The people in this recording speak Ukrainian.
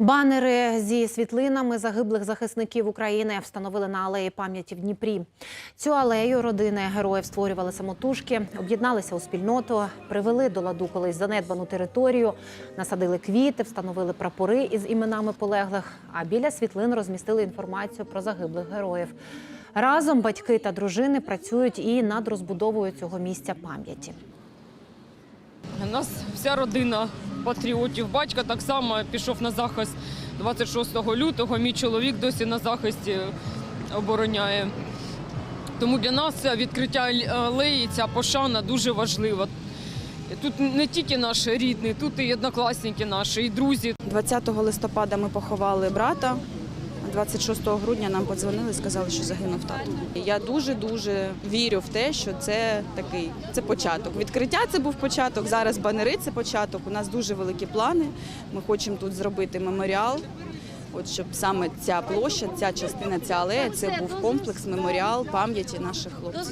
Банери зі світлинами загиблих захисників України встановили на алеї пам'яті в Дніпрі. Цю алею родини героїв створювали самотужки, об'єдналися у спільноту, привели до ладу колись занедбану територію, насадили квіти, встановили прапори із іменами полеглих. А біля світлин розмістили інформацію про загиблих героїв. Разом батьки та дружини працюють і над розбудовою цього місця пам'яті. У нас вся родина патріотів. Батько так само пішов на захист 26 лютого. Мій чоловік досі на захисті обороняє. Тому для нас відкриття алеї, ця пошана дуже важлива. Тут не тільки наші рідні, тут і однокласники наші, і друзі. 20 листопада ми поховали брата. 26 грудня нам подзвонили, сказали, що загинув тато. Я дуже дуже вірю в те, що це такий це початок. Відкриття це був початок. Зараз банери це початок. У нас дуже великі плани. Ми хочемо тут зробити меморіал. От щоб саме ця площа, ця частина, ця алея, це був комплекс меморіал пам'яті наших хлопців.